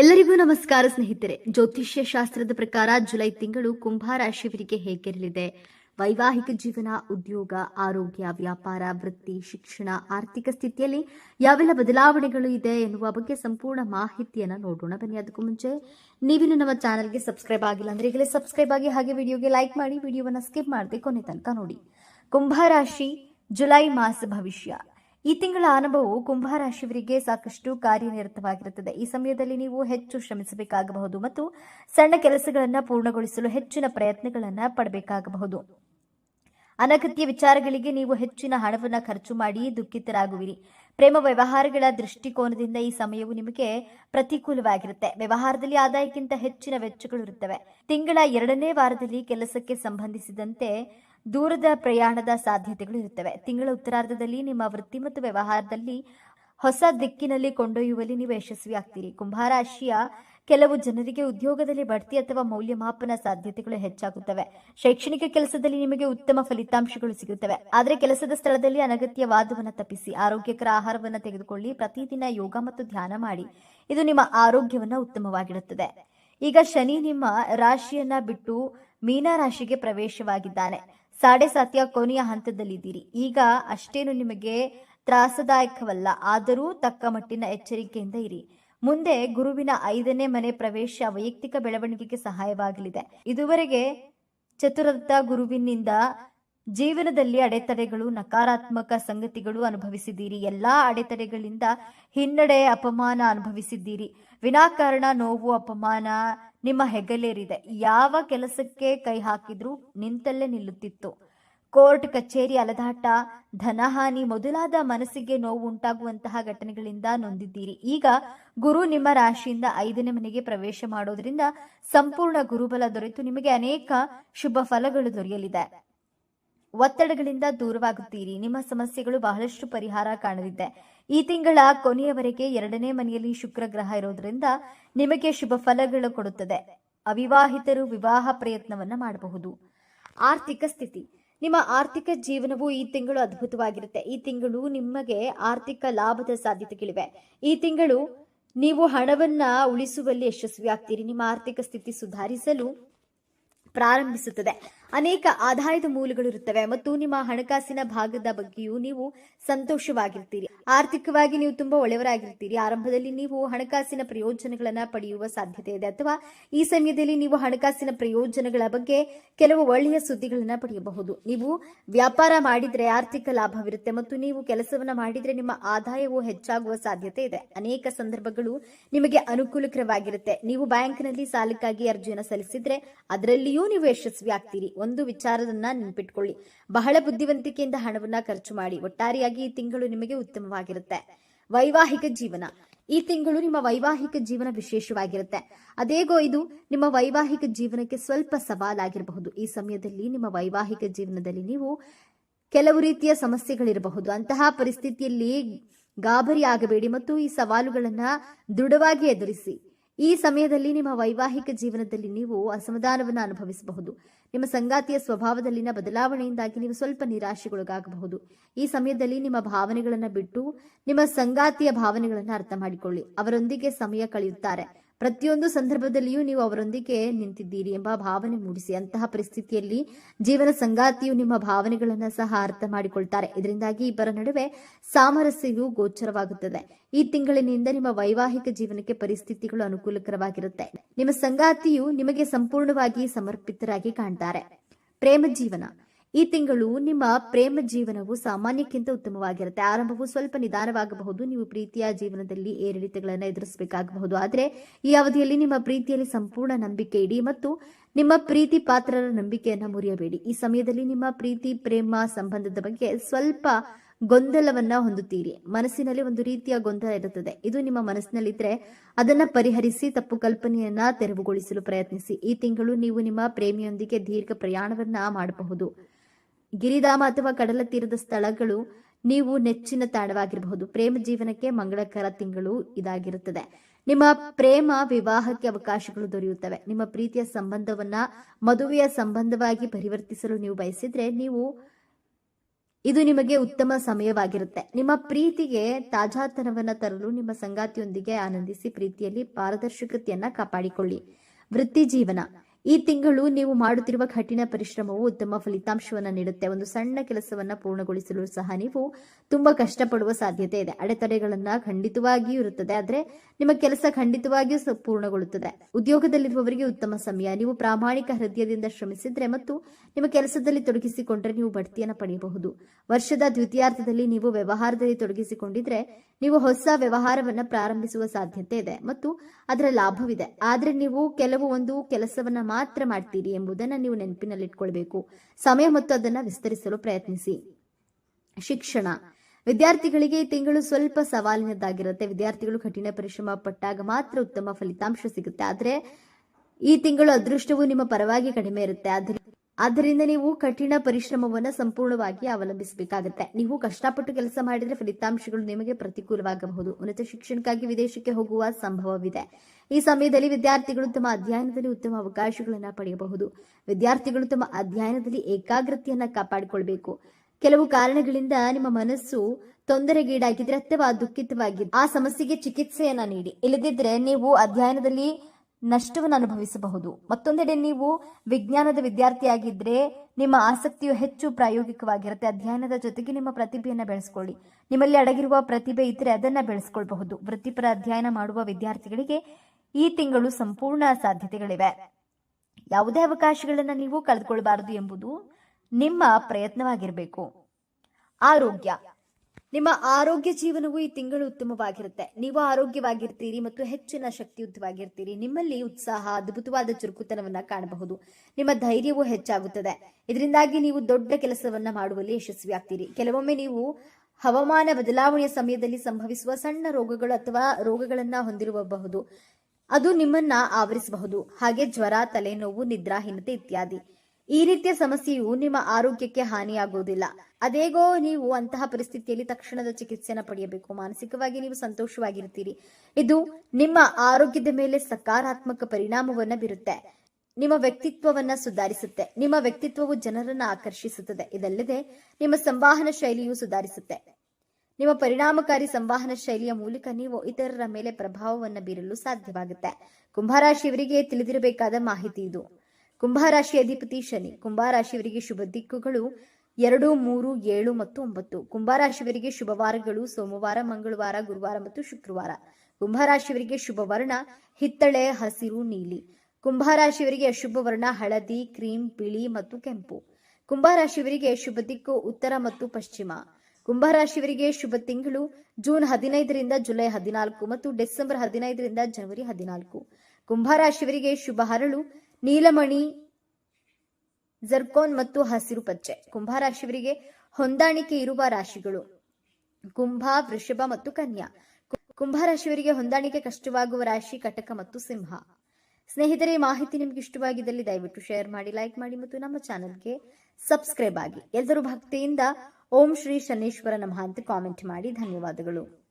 ಎಲ್ಲರಿಗೂ ನಮಸ್ಕಾರ ಸ್ನೇಹಿತರೆ. ಜ್ಯೋತಿಷ್ಯ ಶಾಸ್ತ್ರದ ಪ್ರಕಾರ ಜುಲೈ ತಿಂಗಳು ಕುಂಭ ರಾಶಿಯವರಿಗೆ ಹೇಗಿರಲಿದೆ? ವೈವಾಹಿಕ ಜೀವನ, ಉದ್ಯೋಗ, ಆರೋಗ್ಯ, ವ್ಯಾಪಾರ, ವೃತ್ತಿ, ಶಿಕ್ಷಣ, ಆರ್ಥಿಕ ಸ್ಥಿತಿಯಲ್ಲಿ ಯಾವೆಲ್ಲ ಬದಲಾವಣೆಗಳು ಇದೆ ಎನ್ನುವ ಬಗ್ಗೆ ಸಂಪೂರ್ಣ ಮಾಹಿತಿಯನ್ನ ನೋಡೋಣ. ಬನ್ನಿ ಅದಕ್ಕೂ ಮುಂಚೆ ನೀವಿನ್ನು ನಮ್ಮ ಚಾನಲ್ಗೆ ಸಬ್ಸ್ಕ್ರೈಬ್ ಆಗಿಲ್ಲ ಅಂದ್ರೆ ಈಗಲೇ ಸಬ್ಸ್ಕ್ರೈಬ್ ಆಗಿ ಹಾಗೆ ವಿಡಿಯೋಗೆ ಲೈಕ್ ಮಾಡಿ, ವಿಡಿಯೋವನ್ನ ಸ್ಕಿಪ್ ಮಾಡದೆ ಕೊನೆ ತನಕ ನೋಡಿ. ಕುಂಭ ರಾಶಿ ಜುಲೈ ಮಾಸ ಭವಿಷ್ಯ. ಈ ತಿಂಗಳ ಅನುಭವವು ಕುಂಭ ರಾಶಿಯವರಿಗೆ ಸಾಕಷ್ಟು ಕಾರ್ಯನಿರತವಾಗಿರುತ್ತದೆ. ಈ ಸಮಯದಲ್ಲಿ ನೀವು ಹೆಚ್ಚು ಶ್ರಮಿಸಬೇಕಾಗಬಹುದು ಮತ್ತು ಸಣ್ಣ ಕೆಲಸಗಳನ್ನು ಪೂರ್ಣಗೊಳಿಸಲು ಹೆಚ್ಚಿನ ಪ್ರಯತ್ನಗಳನ್ನು ಪಡಬೇಕಾಗಬಹುದು. ಅನಗತ್ಯ ವಿಚಾರಗಳಿಗೆ ನೀವು ಹೆಚ್ಚಿನ ಹಣವನ್ನು ಖರ್ಚು ಮಾಡಿ ದುಃಖಿತರಾಗುವಿರಿ. ಪ್ರೇಮ ವ್ಯವಹಾರಗಳ ದೃಷ್ಟಿಕೋನದಿಂದ ಈ ಸಮಯವು ನಿಮಗೆ ಪ್ರತಿಕೂಲವಾಗಿರುತ್ತೆ. ವ್ಯವಹಾರದಲ್ಲಿ ಆದಾಯಕ್ಕಿಂತ ಹೆಚ್ಚಿನ ವೆಚ್ಚಗಳು ಇರುತ್ತವೆ. ತಿಂಗಳ ಎರಡನೇ ವಾರದಲ್ಲಿ ಕೆಲಸಕ್ಕೆ ಸಂಬಂಧಿಸಿದಂತೆ ದೂರದ ಪ್ರಯಾಣದ ಸಾಧ್ಯತೆಗಳು ಇರುತ್ತವೆ. ತಿಂಗಳ ಉತ್ತರಾರ್ಧದಲ್ಲಿ ನಿಮ್ಮ ವೃತ್ತಿ ಮತ್ತು ವ್ಯವಹಾರದಲ್ಲಿ ಹೊಸ ದಿಕ್ಕಿನಲ್ಲಿ ಕೊಂಡೊಯ್ಯುವಲ್ಲಿ ನೀವು ಯಶಸ್ವಿಯಾಗ್ತೀರಿ ಕುಂಭರಾಶಿಯ ಕೆಲವು ಜನರಿಗೆ ಉದ್ಯೋಗದಲ್ಲಿ ಬಡ್ತಿ ಅಥವಾ ಮೌಲ್ಯಮಾಪನ ಸಾಧ್ಯತೆಗಳು ಹೆಚ್ಚಾಗುತ್ತವೆ. ಶೈಕ್ಷಣಿಕ ಕೆಲಸದಲ್ಲಿ ನಿಮಗೆ ಉತ್ತಮ ಫಲಿತಾಂಶಗಳು ಸಿಗುತ್ತವೆ. ಆದರೆ ಕೆಲಸದ ಸ್ಥಳದಲ್ಲಿ ಅನಗತ್ಯ ವಾದವನ್ನು ತಪ್ಪಿಸಿ, ಆರೋಗ್ಯಕರ ಆಹಾರವನ್ನು ತೆಗೆದುಕೊಳ್ಳಿ, ಪ್ರತಿದಿನ ಯೋಗ ಮತ್ತು ಧ್ಯಾನ ಮಾಡಿ. ಇದು ನಿಮ್ಮ ಆರೋಗ್ಯವನ್ನು ಉತ್ತಮವಾಗಿಡುತ್ತದೆ. ಈಗ ಶನಿ ನಿಮ್ಮ ರಾಶಿಯನ್ನ ಬಿಟ್ಟು ಮೀನ ರಾಶಿಗೆ ಪ್ರವೇಶವಾಗಿದ್ದಾನೆ. ಸಾಡೆ ಸಾತಿಯ ಕೊನೆಯ ಹಂತದಲ್ಲಿದ್ದೀರಿ. ಈಗ ಅಷ್ಟೇನು ನಿಮಗೆ ತ್ರಾಸದಾಯಕವಲ್ಲ, ಆದರೂ ತಕ್ಕ ಮಟ್ಟಿನ ಎಚ್ಚರಿಕೆಯಿಂದ ಇರಿ. ಮುಂದೆ ಗುರುವಿನ ಐದನೇ ಮನೆ ಪ್ರವೇಶ ವೈಯಕ್ತಿಕ ಬೆಳವಣಿಗೆಗೆ ಸಹಾಯವಾಗಲಿದೆ. ಇದುವರೆಗೆ ಚತುರಥ ಗುರುವಿನಿಂದ ಜೀವನದಲ್ಲಿ ಅಡೆತಡೆಗಳು, ನಕಾರಾತ್ಮಕ ಸಂಗತಿಗಳು ಅನುಭವಿಸಿದ್ದೀರಿ. ಎಲ್ಲಾ ಅಡೆತಡೆಗಳಿಂದ ಹಿನ್ನಡೆ ಅಪಮಾನ ಅನುಭವಿಸಿದ್ದೀರಿ. ವಿನಾಕಾರಣ, ನೋವು, ಅಪಮಾನ ನಿಮ್ಮ ಹೆಗಲೇರಿದೆ. ಯಾವ ಕೆಲಸಕ್ಕೆ ಕೈ ಹಾಕಿದ್ರೂ ನಿಂತಲ್ಲೇ ನಿಲ್ಲುತ್ತಿತ್ತು. ಕೋರ್ಟ್, ಕಚೇರಿ, ಅಲದಾಟ, ಧನಹಾನಿ ಮೊದಲಾದ ಮನಸ್ಸಿಗೆ ನೋವು ಉಂಟಾಗುವಂತಹ ಘಟನೆಗಳಿಂದ ನೊಂದಿದ್ದೀರಿ. ಈಗ ಗುರು ನಿಮ್ಮ ರಾಶಿಯಿಂದ ಐದನೇ ಮನೆಗೆ ಪ್ರವೇಶ ಮಾಡೋದ್ರಿಂದ ಸಂಪೂರ್ಣ ಗುರುಬಲ ದೊರೆತು. ನಿಮಗೆ ಅನೇಕ ಶುಭ ಫಲಗಳು ದೊರೆಯಲಿದೆ. ಒತ್ತಡಗಳಿಂದ ದೂರವಾಗುತ್ತೀರಿ. ನಿಮ್ಮ ಸಮಸ್ಯೆಗಳು ಬಹಳಷ್ಟು ಪರಿಹಾರ ಕಾಣಲಿದೆ. ಈ ತಿಂಗಳ ಕೊನೆಯವರೆಗೆ ಎರಡನೇ ಮನೆಯಲ್ಲಿ ಶುಕ್ರ ಗ್ರಹ ಇರೋದ್ರಿಂದ ನಿಮಗೆ ಶುಭ ಫಲಗಳು ಕೊಡುತ್ತದೆ. ಅವಿವಾಹಿತರು ವಿವಾಹ ಪ್ರಯತ್ನವನ್ನ ಮಾಡಬಹುದು. ಆರ್ಥಿಕ ಸ್ಥಿತಿ. ನಿಮ್ಮ ಆರ್ಥಿಕ ಜೀವನವು ಈ ತಿಂಗಳು ಅದ್ಭುತವಾಗಿರುತ್ತೆ. ಈ ತಿಂಗಳು ನಿಮಗೆ ಆರ್ಥಿಕ ಲಾಭದ ಸಾಧ್ಯತೆಗಳಿವೆ. ಈ ತಿಂಗಳು ನೀವು ಹಣವನ್ನ ಉಳಿಸುವಲ್ಲಿ ಯಶಸ್ವಿಯಾಗ್ತೀರಿ. ನಿಮ್ಮ ಆರ್ಥಿಕ ಸ್ಥಿತಿ ಸುಧಾರಿಸಲು ಪ್ರಾರಂಭಿಸುತ್ತದೆ. ಅನೇಕ ಆದಾಯದ ಮೂಲಗಳು ಇರುತ್ತವೆ ಮತ್ತು ನಿಮ್ಮ ಹಣಕಾಸಿನ ಭಾಗದ ಬಗ್ಗೆಯೂ ನೀವು ಸಂತೋಷವಾಗಿರ್ತೀರಿ. ಆರ್ಥಿಕವಾಗಿ ನೀವು ತುಂಬಾ ಒಳ್ಳೆಯವರಾಗಿರ್ತೀರಿ. ಆರಂಭದಲ್ಲಿ ನೀವು ಹಣಕಾಸಿನ ಪ್ರಯೋಜನಗಳನ್ನ ಪಡೆಯುವ ಸಾಧ್ಯತೆ ಇದೆ. ಅಥವಾ ಈ ಸಮಯದಲ್ಲಿ ನೀವು ಹಣಕಾಸಿನ ಪ್ರಯೋಜನಗಳ ಬಗ್ಗೆ ಕೆಲವು ಒಳ್ಳೆಯ ಸುದ್ದಿಗಳನ್ನ ಪಡೆಯಬಹುದು. ನೀವು ವ್ಯಾಪಾರ ಮಾಡಿದ್ರೆ ಆರ್ಥಿಕ ಲಾಭವಿರುತ್ತೆ ಮತ್ತು ನೀವು ಕೆಲಸವನ್ನ ಮಾಡಿದ್ರೆ ನಿಮ್ಮ ಆದಾಯವು ಹೆಚ್ಚಾಗುವ ಸಾಧ್ಯತೆ ಇದೆ. ಅನೇಕ ಸಂದರ್ಭಗಳು ನಿಮಗೆ ಅನುಕೂಲಕರವಾಗಿರುತ್ತೆ. ನೀವು ಬ್ಯಾಂಕ್ನಲ್ಲಿ ಸಾಲಕ್ಕಾಗಿ ಅರ್ಜಿಯನ್ನು ಸಲ್ಲಿಸಿದ್ರೆ ಅದರಲ್ಲಿಯೂ ನೀವು ಯಶಸ್ವಿ ಆಗ್ತೀರಿ ಒಂದು ವಿಚಾರದನ್ನ ನೆನಪಿಟ್ಕೊಳ್ಳಿ. ಬಹಳ ಬುದ್ಧಿವಂತಿಕೆಯಿಂದ ಹಣವನ್ನ ಖರ್ಚು ಮಾಡಿ, ಒಟ್ಟಾರೆಯಾಗಿ ಈ ತಿಂಗಳು ನಿಮಗೆ ಉತ್ತಮವಾಗಿರುತ್ತೆ. ವೈವಾಹಿಕ ಜೀವನ. ಈ ತಿಂಗಳು ನಿಮ್ಮ ವೈವಾಹಿಕ ಜೀವನ ವಿಶೇಷವಾಗಿರುತ್ತೆ. ಅದೇಗೋ ಇದು ನಿಮ್ಮ ವೈವಾಹಿಕ ಜೀವನಕ್ಕೆ ಸ್ವಲ್ಪ ಸವಾಲಾಗಿರಬಹುದು. ಈ ಸಮಯದಲ್ಲಿ ನಿಮ್ಮ ವೈವಾಹಿಕ ಜೀವನದಲ್ಲಿ ನೀವು ಕೆಲವು ರೀತಿಯ ಸಮಸ್ಯೆಗಳಿರಬಹುದು. ಅಂತಹ ಪರಿಸ್ಥಿತಿಯಲ್ಲಿ ಗಾಬರಿ ಆಗಬೇಡಿ ಮತ್ತು ಈ ಸವಾಲುಗಳನ್ನ ದೃಢವಾಗಿ ಎದುರಿಸಿ. ಈ ಸಮಯದಲ್ಲಿ ನಿಮ್ಮ ವೈವಾಹಿಕ ಜೀವನದಲ್ಲಿ ನೀವು ಅಸಮಾಧಾನವನ್ನು ಅನುಭವಿಸಬಹುದು. ನಿಮ್ಮ ಸಂಗಾತಿಯ ಸ್ವಭಾವದಲ್ಲಿನ ಬದಲಾವಣೆಯಿಂದಾಗಿ ನೀವು ಸ್ವಲ್ಪ ನಿರಾಶೆಗೊಳಗಾಗಬಹುದು. ಈ ಸಮಯದಲ್ಲಿ ನಿಮ್ಮ ಭಾವನೆಗಳನ್ನು ಬಿಟ್ಟು ನಿಮ್ಮ ಸಂಗಾತಿಯ ಭಾವನೆಗಳನ್ನು ಅರ್ಥ ಮಾಡಿಕೊಳ್ಳಿ. ಅವರೊಂದಿಗೆ ಸಮಯ ಕಳೆಯುತ್ತಾರೆ. ಪ್ರತಿಯೊಂದು ಸಂದರ್ಭದಲ್ಲಿಯೂ ನೀವು ಅವರೊಂದಿಗೆ ನಿಂತಿದ್ದೀರಿ ಎಂಬ ಭಾವನೆ ಮೂಡಿಸಿ ಅಂತಹ ಪರಿಸ್ಥಿತಿಯಲ್ಲಿ ಜೀವನ ಸಂಗಾತಿಯು ನಿಮ್ಮ ಭಾವನೆಗಳನ್ನು ಸಹ ಅರ್ಥ ಮಾಡಿಕೊಳ್ತಾರೆ. ಇದರಿಂದಾಗಿ ಇಬ್ಬರ ನಡುವೆ ಸಾಮರಸ್ಯವು ಗೋಚರವಾಗುತ್ತದೆ. ಈ ತಿಂಗಳಿನಿಂದ ನಿಮ್ಮ ವೈವಾಹಿಕ ಜೀವನಕ್ಕೆ ಪರಿಸ್ಥಿತಿಗಳು ಅನುಕೂಲಕರವಾಗಿರುತ್ತೆ. ನಿಮ್ಮ ಸಂಗಾತಿಯು ನಿಮಗೆ ಸಂಪೂರ್ಣವಾಗಿ ಸಮರ್ಪಿತರಾಗಿ ಕಾಣ್ತಾರೆ. ಪ್ರೇಮ ಜೀವನ. ಈ ತಿಂಗಳು ನಿಮ್ಮ ಪ್ರೇಮ ಜೀವನವು ಸಾಮಾನ್ಯಕ್ಕಿಂತ ಉತ್ತಮವಾಗಿರುತ್ತೆ. ಆರಂಭವು ಸ್ವಲ್ಪ ನಿಧಾನವಾಗಬಹುದು. ನೀವು ಪ್ರೀತಿಯ ಜೀವನದಲ್ಲಿ ಏರಿಳಿತಗಳನ್ನು ಎದುರಿಸಬೇಕಾಗಬಹುದು. ಆದರೆ ಈ ಅವಧಿಯಲ್ಲಿ ನಿಮ್ಮ ಪ್ರೀತಿಯಲ್ಲಿ ಸಂಪೂರ್ಣ ನಂಬಿಕೆ ಇಡಿ ಮತ್ತು ನಿಮ್ಮ ಪ್ರೀತಿ ಪಾತ್ರರ ನಂಬಿಕೆಯನ್ನು ಮುರಿಯಬೇಡಿ. ಈ ಸಮಯದಲ್ಲಿ ನಿಮ್ಮ ಪ್ರೀತಿ, ಪ್ರೇಮ ಸಂಬಂಧದ ಬಗ್ಗೆ ಸ್ವಲ್ಪ ಗೊಂದಲವನ್ನ ಹೊಂದುತ್ತೀರಿ. ಮನಸ್ಸಿನಲ್ಲಿ ಒಂದು ರೀತಿಯ ಗೊಂದಲ ಇರುತ್ತದೆ. ಇದು ನಿಮ್ಮ ಮನಸ್ಸಿನಲ್ಲಿದ್ರೆ ಅದನ್ನ ಪರಿಹರಿಸಿ ತಪ್ಪು ಕಲ್ಪನೆಯನ್ನ ತೆರವುಗೊಳಿಸಲು ಪ್ರಯತ್ನಿಸಿ. ಈ ತಿಂಗಳು ನೀವು ನಿಮ್ಮ ಪ್ರೇಮಿಯೊಂದಿಗೆ ದೀರ್ಘ ಪ್ರಯಾಣವನ್ನ ಮಾಡಬಹುದು. ಗಿರಿಧಾಮ ಅಥವಾ ಕಡಲ ತೀರದ ಸ್ಥಳಗಳು ನೀವು ನೆಚ್ಚಿನ ತಾಣವಾಗಿರಬಹುದು. ಪ್ರೇಮ ಜೀವನಕ್ಕೆ ಮಂಗಳಕರ ತಿಂಗಳು ಇದಾಗಿರುತ್ತದೆ. ನಿಮ್ಮ ಪ್ರೇಮ ವಿವಾಹಕ್ಕೆ ಅವಕಾಶಗಳು ದೊರೆಯುತ್ತವೆ. ನಿಮ್ಮ ಪ್ರೀತಿಯ ಸಂಬಂಧವನ್ನ ಮದುವೆಯ ಸಂಬಂಧವಾಗಿ ಪರಿವರ್ತಿಸಲು ನೀವು ಬಯಸಿದ್ರೆ ನೀವು ಇದು ನಿಮಗೆ ಉತ್ತಮ ಸಮಯವಾಗಿರುತ್ತೆ. ನಿಮ್ಮ ಪ್ರೀತಿಗೆ ತಾಜಾತನವನ್ನ ತರಲು ನಿಮ್ಮ ಸಂಗಾತಿಯೊಂದಿಗೆ ಆನಂದಿಸಿ ಪ್ರೀತಿಯಲ್ಲಿ ಪಾರದರ್ಶಕತೆಯನ್ನ ಕಾಪಾಡಿಕೊಳ್ಳಿ. ವೃತ್ತಿ ಜೀವನ. ಈ ತಿಂಗಳು ನೀವು ಮಾಡುತ್ತಿರುವ ಕಠಿಣ ಪರಿಶ್ರಮವು ಉತ್ತಮ ಫಲಿತಾಂಶವನ್ನು ನೀಡುತ್ತೆ. ಒಂದು ಸಣ್ಣ ಕೆಲಸವನ್ನ ಪೂರ್ಣಗೊಳಿಸಲು ಸಹ ನೀವು ತುಂಬಾ ಕಷ್ಟಪಡುವ ಸಾಧ್ಯತೆ ಇದೆ. ಅಡೆತಡೆಗಳನ್ನ ಖಂಡಿತವಾಗಿಯೂ ಇರುತ್ತದೆ. ಆದ್ರೆ ನಿಮ್ಮ ಕೆಲಸ ಖಂಡಿತವಾಗಿಯೂ ಪೂರ್ಣಗೊಳ್ಳುತ್ತದೆ. ಉದ್ಯೋಗದಲ್ಲಿರುವವರಿಗೆ ಉತ್ತಮ ಸಮಯ. ನೀವು ಪ್ರಾಮಾಣಿಕ ಹೃದಯದಿಂದ ಶ್ರಮಿಸಿದ್ರೆ ಮತ್ತು ನಿಮ್ಮ ಕೆಲಸದಲ್ಲಿ ತೊಡಗಿಸಿಕೊಂಡ್ರೆ ನೀವು ಬಡ್ತಿಯನ್ನು ಪಡೆಯಬಹುದು. ವರ್ಷದ ದ್ವಿತೀಯಾರ್ಧದಲ್ಲಿ ನೀವು ವ್ಯವಹಾರದಲ್ಲಿ ತೊಡಗಿಸಿಕೊಂಡಿದ್ರೆ ನೀವು ಹೊಸ ವ್ಯವಹಾರವನ್ನ ಪ್ರಾರಂಭಿಸುವ ಸಾಧ್ಯತೆ ಇದೆ ಮತ್ತು ಅದರ ಲಾಭವಿದೆ. ಆದ್ರೆ ನೀವು ಕೆಲವು ಒಂದು ಕೆಲಸವನ್ನ ಮಾತ್ರ ಮಾಡ್ತೀರಿ ಎಂಬುದನ್ನ ನೀವು ನೆನಪಿನಲ್ಲಿಟ್ಕೊಳ್ಬೇಕು. ಸಮಯ ಮತ್ತು ಅದನ್ನ ವಿಸ್ತರಿಸಲು ಪ್ರಯತ್ನಿಸಿ. ಶಿಕ್ಷಣ. ವಿದ್ಯಾರ್ಥಿಗಳಿಗೆ ತಿಂಗಳು ಸ್ವಲ್ಪ ಸವಾಲಿನದ್ದಾಗಿರುತ್ತೆ. ವಿದ್ಯಾರ್ಥಿಗಳು ಕಠಿಣ ಪರಿಶ್ರಮ ಪಟ್ಟಾಗ ಮಾತ್ರ ಉತ್ತಮ ಫಲಿತಾಂಶ ಸಿಗುತ್ತೆ. ಆದ್ರೆ ಈ ತಿಂಗಳು ಅದೃಷ್ಟವು ನಿಮ್ಮ ಪರವಾಗಿ ಕಡಿಮೆ ಇರುತ್ತೆ. ಆದ್ರಿ- ಆದ್ದರಿಂದ ನೀವು ಕಠಿಣ ಪರಿಶ್ರಮವನ್ನು ಸಂಪೂರ್ಣವಾಗಿ ಅವಲಂಬಿಸಬೇಕಾಗುತ್ತೆ. ನೀವು ಕಷ್ಟಪಟ್ಟು ಕೆಲಸ ಮಾಡಿದ್ರೆ ಫಲಿತಾಂಶಗಳು ನಿಮಗೆ ಪ್ರತಿಕೂಲವಾಗಬಹುದು. ಉನ್ನತ ಶಿಕ್ಷಣಕ್ಕಾಗಿ ವಿದೇಶಕ್ಕೆ ಹೋಗುವ ಸಂಭವವಿದೆ. ಈ ಸಮಯದಲ್ಲಿ ವಿದ್ಯಾರ್ಥಿಗಳು ತಮ್ಮ ಅಧ್ಯಯನದಲ್ಲಿ ಉತ್ತಮ ಅವಕಾಶಗಳನ್ನು ಪಡೆಯಬಹುದು. ವಿದ್ಯಾರ್ಥಿಗಳು ತಮ್ಮ ಅಧ್ಯಯನದಲ್ಲಿ ಏಕಾಗ್ರತೆಯನ್ನು ಕಾಪಾಡಿಕೊಳ್ಬೇಕು. ಕೆಲವು ಕಾರಣಗಳಿಂದ ನಿಮ್ಮ ಮನಸ್ಸು ತೊಂದರೆಗೀಡಾಗಿದ್ರೆ ಅಥವಾ ದುಃಖಿತವಾಗಿದ್ದು ಆ ಸಮಸ್ಯೆಗೆ ಚಿಕಿತ್ಸೆಯನ್ನ ನೀಡಿ. ಇಲ್ಲದಿದ್ರೆ ನೀವು ಅಧ್ಯಯನದಲ್ಲಿ ನಷ್ಟವನ್ನು ಅನುಭವಿಸಬಹುದು. ಮತ್ತೊಂದೆಡೆ ನೀವು ವಿಜ್ಞಾನದ ವಿದ್ಯಾರ್ಥಿಯಾಗಿದ್ದರೆ ನಿಮ್ಮ ಆಸಕ್ತಿಯು ಹೆಚ್ಚು ಪ್ರಾಯೋಗಿಕವಾಗಿರುತ್ತೆ. ಅಧ್ಯಯನದ ಜೊತೆಗೆ ನಿಮ್ಮ ಪ್ರತಿಭೆಯನ್ನು ಬೆಳೆಸ್ಕೊಳ್ಳಿ. ನಿಮ್ಮಲ್ಲಿ ಅಡಗಿರುವ ಪ್ರತಿಭೆ ಇದ್ದರೆ ಅದನ್ನ ಬೆಳೆಸ್ಕೊಳ್ಬಹುದು. ವೃತ್ತಿಪರ ಅಧ್ಯಯನ ಮಾಡುವ ವಿದ್ಯಾರ್ಥಿಗಳಿಗೆ ಈ ತಿಂಗಳು ಸಂಪೂರ್ಣ ಸಾಧ್ಯತೆಗಳಿವೆ. ಯಾವುದೇ ಅವಕಾಶಗಳನ್ನು ನೀವು ಕಳೆದುಕೊಳ್ಬಾರದು ಎಂಬುದು ನಿಮ್ಮ ಪ್ರಯತ್ನವಾಗಿರಬೇಕು. ಆರೋಗ್ಯ. ನಿಮ್ಮ ಆರೋಗ್ಯ ಜೀವನವು ಈ ತಿಂಗಳು ಉತ್ತಮವಾಗಿರುತ್ತೆ. ನೀವು ಆರೋಗ್ಯವಾಗಿರ್ತೀರಿ ಮತ್ತು ಹೆಚ್ಚಿನ ಶಕ್ತಿಯುತವಾಗಿರ್ತೀರಿ. ನಿಮ್ಮಲ್ಲಿ ಉತ್ಸಾಹ, ಅದ್ಭುತವಾದ ಚುರುಕುತನವನ್ನ ಕಾಣಬಹುದು. ನಿಮ್ಮ ಧೈರ್ಯವು ಹೆಚ್ಚಾಗುತ್ತದೆ. ಇದರಿಂದಾಗಿ ನೀವು ದೊಡ್ಡ ಕೆಲಸವನ್ನ ಮಾಡುವಲ್ಲಿ ಯಶಸ್ವಿಯಾಗ್ತೀರಿ. ಕೆಲವೊಮ್ಮೆ ನೀವು ಹವಾಮಾನ ಬದಲಾವಣೆಯ ಸಮಯದಲ್ಲಿ ಸಂಭವಿಸುವ ಸಣ್ಣ ರೋಗಗಳು ಅಥವಾ ರೋಗಗಳನ್ನ ಹೊಂದಿರಬಹುದು. ಅದು ನಿಮ್ಮನ್ನ ಆವರಿಸಬಹುದು. ಹಾಗೆ ಜ್ವರ, ತಲೆನೋವು, ನಿದ್ರಾಹೀನತೆ ಇತ್ಯಾದಿ. ಈ ರೀತಿಯ ಸಮಸ್ಯೆಯು ನಿಮ್ಮ ಆರೋಗ್ಯಕ್ಕೆ ಹಾನಿಯಾಗುವುದಿಲ್ಲ. ಅದೇಗೋ ನೀವು ಅಂತಹ ಪರಿಸ್ಥಿತಿಯಲ್ಲಿ ತಕ್ಷಣದ ಚಿಕಿತ್ಸೆಯನ್ನು ಪಡೆಯಬೇಕು. ಮಾನಸಿಕವಾಗಿ ನೀವು ಸಂತೋಷವಾಗಿರ್ತೀರಿ. ಇದು ನಿಮ್ಮ ಆರೋಗ್ಯದ ಮೇಲೆ ಸಕಾರಾತ್ಮಕ ಪರಿಣಾಮವನ್ನ ಬೀರುತ್ತೆ. ನಿಮ್ಮ ವ್ಯಕ್ತಿತ್ವವನ್ನ ಸುಧಾರಿಸುತ್ತೆ. ನಿಮ್ಮ ವ್ಯಕ್ತಿತ್ವವು ಜನರನ್ನ ಆಕರ್ಷಿಸುತ್ತದೆ. ಇದಲ್ಲದೆ ನಿಮ್ಮ ಸಂವಹನ ಶೈಲಿಯು ಸುಧಾರಿಸುತ್ತೆ. ನಿಮ್ಮ ಪರಿಣಾಮಕಾರಿ ಸಂವಹನ ಶೈಲಿಯ ಮೂಲಕ ನೀವು ಇತರರ ಮೇಲೆ ಪ್ರಭಾವವನ್ನು ಬೀರಲು ಸಾಧ್ಯವಾಗುತ್ತೆ. ಕುಂಭರಾಶಿಯವರಿಗೆ ತಿಳಿದಿರಬೇಕಾದ ಮಾಹಿತಿ ಇದು. ಕುಂಭರಾಶಿ ಅಧಿಪತಿ ಶನಿ. ಕುಂಭರಾಶಿಯವರಿಗೆ ಶುಭ ದಿಕ್ಕುಗಳು ಎರಡು, ಮೂರು, ಏಳು ಮತ್ತು ಒಂಬತ್ತು. ಕುಂಭರಾಶಿಯವರಿಗೆ ಶುಭವಾರಗಳು ಸೋಮವಾರ, ಮಂಗಳವಾರ, ಗುರುವಾರ ಮತ್ತು ಶುಕ್ರವಾರ. ಕುಂಭರಾಶಿಯವರಿಗೆ ಶುಭ ವರ್ಣ, ಹಿತ್ತಳೆ, ಹಸಿರು, ನೀಲಿ. ಕುಂಭರಾಶಿಯವರಿಗೆ ಅಶುಭ ವರ್ಣ, ಹಳದಿ ಕ್ರೀಮ್ ಬಿಳಿ ಮತ್ತು ಕೆಂಪು. ಕುಂಭರಾಶಿಯವರಿಗೆ ಶುಭ ದಿಕ್ಕು ಉತ್ತರ ಮತ್ತು ಪಶ್ಚಿಮ. ಕುಂಭರಾಶಿಯವರಿಗೆ ಶುಭ ತಿಂಗಳು ಜೂನ್ ಹದಿನೈದರಿಂದ ಜುಲೈ ಹದಿನಾಲ್ಕು ಮತ್ತು ಡಿಸೆಂಬರ್ ಹದಿನೈದರಿಂದ ಜನವರಿ ಹದಿನಾಲ್ಕು. ಕುಂಭರಾಶಿಯವರಿಗೆ ಶುಭ ಹರಳು ನೀಲಮಣಿ, ಜರ್ಕೋನ್ ಮತ್ತು ಹಸಿರು ಪಚ್ಚೆ. ಕುಂಭ ರಾಶಿಯವರಿಗೆ ಹೊಂದಾಣಿಕೆ ಇರುವ ರಾಶಿಗಳು ಕುಂಭ, ವೃಷಭ ಮತ್ತು ಕನ್ಯಾ. ಕುಂಭ ರಾಶಿಯವರಿಗೆ ಹೊಂದಾಣಿಕೆ ಕಷ್ಟವಾಗುವ ರಾಶಿ ಕಟಕ ಮತ್ತು ಸಿಂಹ. ಸ್ನೇಹಿತರೆ, ಈ ಮಾಹಿತಿ ನಿಮ್ಗೆ ಇಷ್ಟವಾಗಿದ್ದಲ್ಲಿ ದಯವಿಟ್ಟು ಶೇರ್ ಮಾಡಿ, ಲೈಕ್ ಮಾಡಿ ಮತ್ತು ನಮ್ಮ ಚಾನಲ್ಗೆ ಸಬ್ಸ್ಕ್ರೈಬ್ ಆಗಿ. ಎಲ್ಲರೂ ಭಕ್ತಿಯಿಂದ ಓಂ ಶ್ರೀ ಶನೇಶ್ವರ ನಮಃ ಅಂತ ಕಾಮೆಂಟ್ ಮಾಡಿ. ಧನ್ಯವಾದಗಳು.